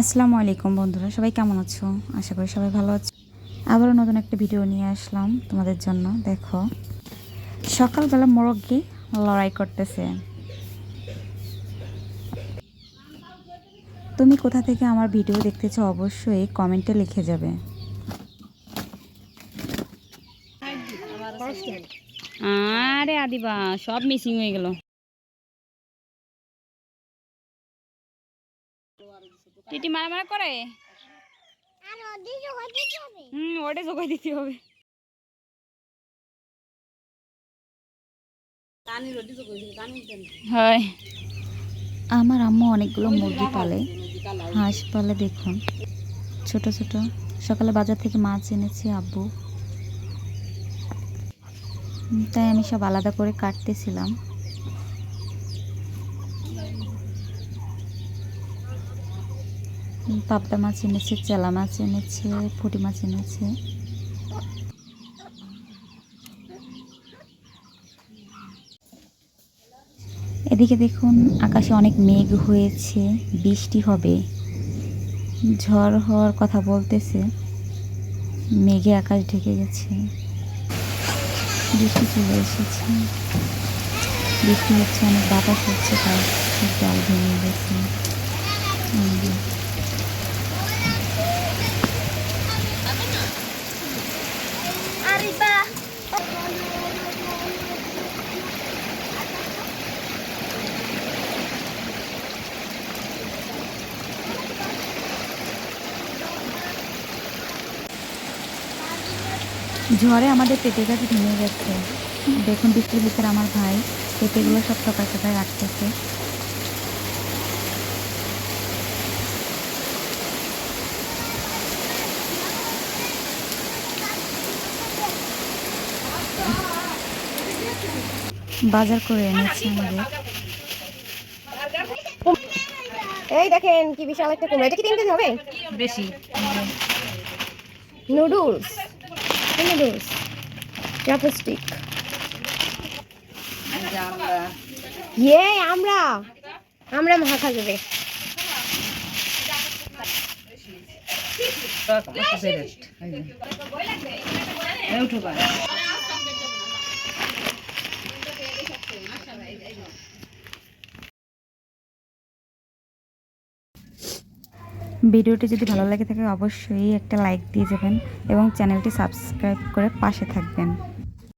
আসসালামু আলাইকুম বন্ধুরা, সবাই কেমন আছো? আশা করি সবাই ভালো আছো। আবারও নতুন একটা ভিডিও নিয়ে আসলাম তোমাদের জন্য, দেখো। সকালবেলা মোরগি লড়াই করতেছে। তুমি কোথা থেকে আমার ভিডিও দেখতেছো অবশ্যই কমেন্টে লিখে যাবে। আরে আদিবা, সব মিসিং হয়ে গেল। টিটি মারা মারা করে হুম ওটা জোগাই দিতে হবে। হয়। আমার আম্মু অনেকগুলো মুরগি পালে। হাঁস পালে দেখুন। ছোট ছোট। সকালে বাজার থেকে মাছ এনেছি আব্বু। তাই আমি সব আলাদা করে কাটতেছিলাম। পাবদা মাছ এনেছে, চেলা মাছ এনেছে ফুটি মাছ এনেছে। এদিকে দেখুন আকাশে অনেক মেঘ হয়েছে, বৃষ্টি হবে। ঝড় হওয়ার কথা বলতেছে, মেঘে আকাশ ঢেকে গেছে। বৃষ্টি চলে এসেছে। বৃষ্টি হচ্ছে, অনেক বাতাস হচ্ছে তাই জল ভেঙে গেছে আমাদের। ঝড়ে আমাদের পেঁপে গাছ ভেঙে গেছে দেখুন বৃষ্টির ভিতরে আমার ভাই পেঁপেগুলো সব সকাল সকাল রাখতেছে বাজার করে এনেছি আমাদের। এই দেখেন কি বিশাল একটা কুমড়া। এটা কি তিন কেজি হবে? বেশি। নুডলস। নুডলস চাপস্টিক ইয়ে আমরা আমরা মাখা যাবে ভিডিওটি যদি ভালো লাগে থাকে, অবশ্যই একটা লাইক দিয়ে যাবেন এবং চ্যানেলটি সাবস্ক্রাইব করে পাশে থাকবেন।